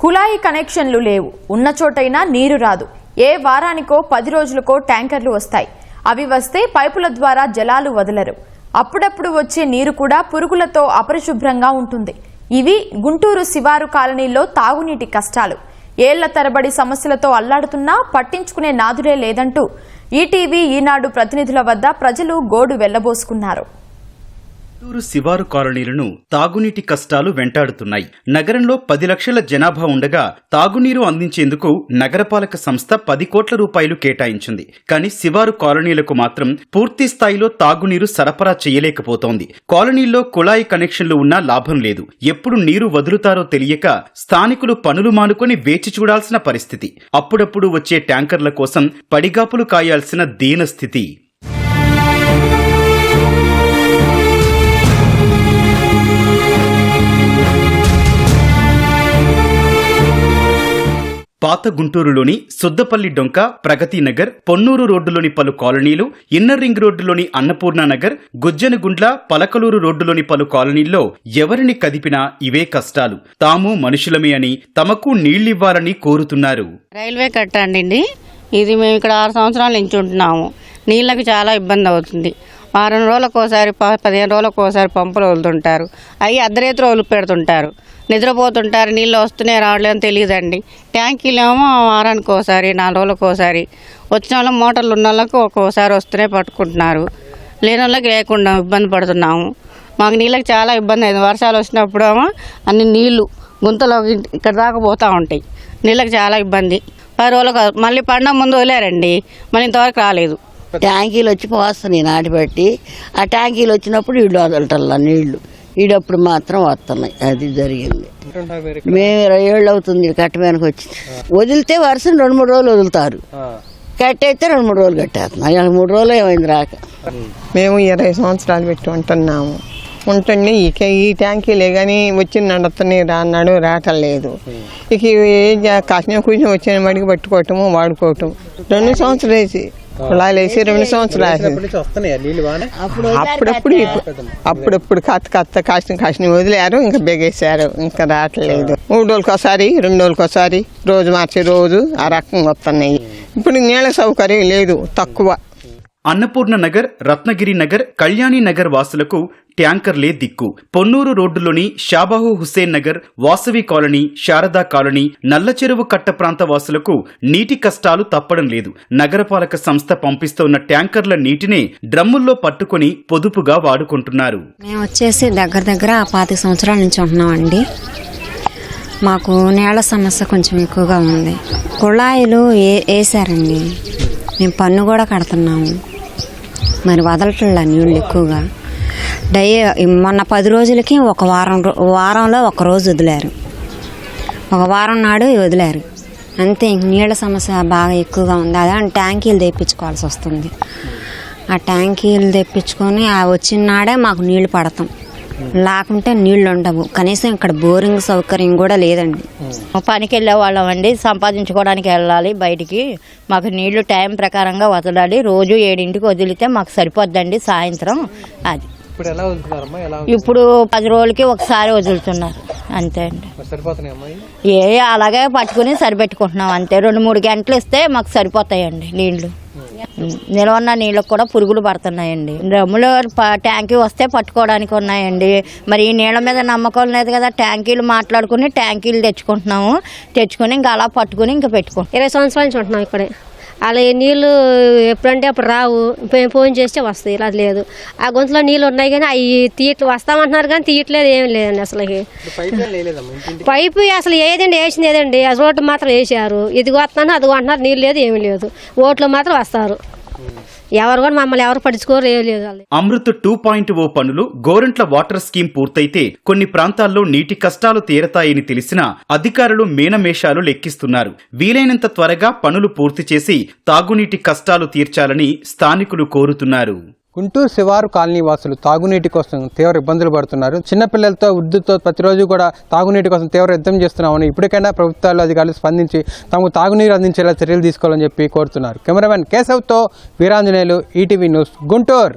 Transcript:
కుళాయి కనెక్షన్లు లేవు. ఉన్న చోటైనా నీరు రాదు. ఏ వారానికో పది రోజులకో ట్యాంకర్లు వస్తాయి. అవి వస్తే పైపుల ద్వారా జలాలు వదలరు. అప్పుడప్పుడు వచ్చే నీరు కూడా పురుగులతో అపరిశుభ్రంగా ఉంటుంది. ఇవి గుంటూరు శివారు కాలనీలో తాగునీటి కష్టాలు. ఏళ్ళ తరబడి సమస్యలతో అల్లాడుతున్నా పట్టించుకునే నాదుడే లేదంటూ ఈటీవీ ఈనాడు ప్రతినిధుల వద్ద ప్రజలు గోడు వెళ్ళబోసుకున్నారు. చిత్తూరు శివారు కాలనీలను తాగునీటి కష్టాలు వెంటాడుతున్నాయి. నగరంలో పది లక్షల జనాభా ఉండగా తాగునీరు అందించేందుకు నగరపాలక సంస్థ పది కోట్ల రూపాయలు కేటాయించింది. కానీ శివారు కాలనీలకు మాత్రం పూర్తి స్థాయిలో తాగునీరు సరఫరా చేయలేకపోతోంది. కాలనీల్లో కుళాయి కనెక్షన్లు ఉన్నా లాభం లేదు. ఎప్పుడు నీరు వదులుతారో తెలియక స్థానికులు పనులు మానుకొని వేచి చూడాల్సిన పరిస్థితి. అప్పుడప్పుడు వచ్చే ట్యాంకర్ల కోసం పడిగాపులు కాయాల్సిన దీన స్థితి. పాత గుంటూరులోని సుద్దపల్లి డొంక ప్రగతి నగర్ పొన్నూరు రోడ్డులోని పలు కాలనీలు ఇన్నర్ రింగ్ రోడ్డులోని అన్నపూర్ణ నగర్ గుజ్జనగుండ్ల పలకలూరు రోడ్డులోని పలు కాలనీల్లో ఎవరిని కదిపినా ఇవే కష్టాలు. తాము మనుషులమే అని తమకు నీళ్ళివ్వాలని కోరుతున్నారు. రైల్వే కట్టండి ఇది మేము ఇక్కడ ఆరు సంవత్సరాల నుంచి ఉంటున్నాము. నీళ్ళకి చాలా ఇబ్బంది అవుతుంది. వారం రోజులకు ఒకసారి పదిహేను రోజులకు ఒకసారి పంపులు వదులుతుంటారు. అవి అర్ధరేతులు వదిలి పెడుతుంటారు. నిద్రపోతుంటారు నీళ్ళు వస్తున్నాయి రావట్లేదని తెలియదండి ట్యాంకీలేమో వారానికి ఒకసారి నాలుగు రోజులకు ఒకసారి వచ్చిన వాళ్ళకి మోటార్లు ఉన్న వాళ్ళకి ఒక్కోసారి వస్తున్నాయి పట్టుకుంటున్నారు. లేని వాళ్ళకి లేకుండా ఇబ్బంది పడుతున్నాము. మాకు నీళ్ళకి చాలా ఇబ్బంది అయింది. వర్షాలు వచ్చినప్పుడు అన్ని నీళ్ళు గుంతలో ఇక్కడ దాకా పోతూ ఉంటాయి. నీళ్ళకి చాలా ఇబ్బంది. పది రోజులకు మళ్ళీ పండగ ముందు వదిలేరండి. మళ్ళీ ఇంతవరకు రాలేదు. ట్యాంకీలు వచ్చి పోస్తున్నాయి నాటిబట్టి ఆ ట్యాంకీలు వచ్చినప్పుడు వీళ్ళు వదలటల్లా నీళ్ళు. ఈడప్పుడు మాత్రం వస్తున్నాయి అది జరిగింది. మేము ఇరవై ఏళ్ళు అవుతుంది ఈ కట్ట మీదకి వచ్చి. వదిలితే వర్షం రెండు మూడు రోజులు వదులుతారు. కట్టయితే రెండు మూడు రోజులు కట్టేస్తున్నాం. ఇవాళ మూడు రోజులు ఏమైంది రాక. మేము ఇరవై సంవత్సరాలు పెట్టి ఉంటున్నాము. ఉంటుండి ఇక ఈ ట్యాంకీలే కానీ వచ్చి నడుతున్నాయి రా అన్నాడు రావటం లేదు. ఇక ఏం కాసిన కూర్చొని వచ్చిన మడికి పట్టుకోవటము వాడుకోవటం రెండు సంవత్సరాలు వేసి. కుళాయిలు వేసి రెండు సంవత్సరాలు అప్పుడప్పుడు అప్పుడప్పుడు కత్త కత్త కాసిన కాసిన వదిలేరు ఇంకా బెగేశారు ఇంకా రావట్లేదు. మూడు రోజులకి ఒకసారి రెండు రోజులకి ఒకసారి రోజు మార్చి రోజు ఆ రకంగా వస్తున్నాయి. ఇప్పుడు నీళ్ళ సౌకర్యం లేదు తక్కువ. అన్నపూర్ణ నగర్ రత్నగిరి నగర్ కళ్యాణి నగర్ వాసులకు ట్యాంకర్లే దిక్కు. పొన్నూరు రోడ్డులోని షాబాహు హుస్సేన్ నగర్ వాసవి కాలనీ శారదా కాలనీ నల్లచెరువు కట్ట ప్రాంత వాసులకు నీటి కష్టాలు తప్పడం లేదు. నగరపాలక సంస్థ పంపిస్తున్న ట్యాంకర్ల నీటినే డ్రమ్ముల్లో పట్టుకొని పొదుపుగా వాడుకుంటున్నారు. మేము వచ్చేసి దగ్గర దగ్గర పాతిక సంవత్సరాల నుంచి ఉంటున్నామండి. మాకు నేల సమస్య కొంచెం ఎక్కువగా ఉంది. కుళాయిలు ఏ వేసారండి మేము పన్ను కూడా కడుతున్నాము. మరి వదలట్లా నీళ్ళు ఎక్కువగా. డై మొన్న పది రోజులకి ఒక వారం వారంలో ఒక రోజు వదిలారు. ఒక వారం నాడు వదిలారు. అంతే ఇంక నీళ్ళ సమస్య బాగా ఎక్కువగా ఉంది. అదే ట్యాంకీలు తెప్పించుకోవాల్సి వస్తుంది. ఆ ట్యాంకీలు తెప్పించుకొని ఆ వచ్చిన నాడే మాకు నీళ్ళు పడతాం. లేకుంటే నీళ్ళు ఉండవు కనీసం ఇక్కడ బోరింగ్ సౌకర్యం కూడా లేదండి. పనికి వెళ్ళే వాళ్ళం అండి సంపాదించుకోవడానికి వెళ్ళాలి బయటికి. మాకు నీళ్ళు టైం ప్రకారంగా వదలాలి. రోజు ఏడింటికి వదిలితే మాకు సరిపోద్దండి సాయంత్రం. అది. ఇప్పుడు ఎలా వదులుతున్నారమ్మా? ఎలా ఇప్పుడు పది రోజులకి ఒకసారి వదులుతున్నారు. అంతే అండి. ఏ అలాగే పట్టుకుని సరిపెట్టుకుంటున్నాం. అంతే. రెండు మూడు గంటలు ఇస్తే మాకు సరిపోతాయండి నీళ్ళు నిలవన్న నీళ్ళకు కూడా పురుగులు పడుతున్నాయండి. డ్రమ్ములు ప- ట్యాంకీ వస్తే పట్టుకోవడానికి ఉన్నాయండి. మరి ఈ నీళ్ళ మీద నమ్మకం లేదు కదా ట్యాంకీలు మాట్లాడుకుని ట్యాంకీలు తెచ్చుకుంటున్నాము. తెచ్చుకొని ఇంకా అలా పట్టుకుని ఇంకా పెట్టుకుంటాం ఇరవై సంవత్సరాల నుంచి ఉంటున్నాం ఇక్కడే. అలా ఈ నీళ్ళు ఎప్పుడంటే అప్పుడు రావు. మేము ఫోన్ చేస్తే వస్తాయి. ఇలా లేదు. ఆ గొంతులో నీళ్ళు ఉన్నాయి కానీ అవి తీయట్లు. వస్తామంటున్నారు కానీ తీయట్లేదు ఏం లేదండి అసలుకి పైప్ అసలు ఏదండి వేసింది ఏదండి? రోడ్డు మాత్రం వేసారు ఇది వస్తున్నాను అది అంటున్నారు నీళ్ళు లేదు ఏమీ లేదు. ఓట్లు మాత్రం వస్తారు. ఎవరు కూడా మమ్మల్ని ఎవరు పట్టించుకోలేదు అమృత్ టూ పాయింట్ ఓ పనులు గోరంట్ల వాటర్ స్కీమ్ పూర్తయితే కొన్ని ప్రాంతాల్లో నీటి కష్టాలు తీరతాయని తెలిసినా అధికారులు మేనమేషాలు లెక్కిస్తున్నారు. వీలైనంత త్వరగా పనులు పూర్తి చేసి తాగునీటి కష్టాలు తీర్చాలని స్థానికులు కోరుతున్నారు. గుంటూరు శివారు కాలనీ వాసులు తాగునీటి కోసం తీవ్ర ఇబ్బందులు పడుతున్నారు. చిన్నపిల్లలతో వృద్ధులతో ప్రతిరోజు కూడా తాగునీటి కోసం తీవ్ర యుద్ధం చేస్తున్నామని ఇప్పటికైనా ప్రభుత్వాలు అధికారులు స్పందించి తమకు తాగునీరు అందించేలా చర్యలు తీసుకోవాలని చెప్పి కోరుతున్నారు. కెమెరామెన్ కేశవ్తో వీరాంజనేయులు ఈటీవీ న్యూస్ గుంటూరు.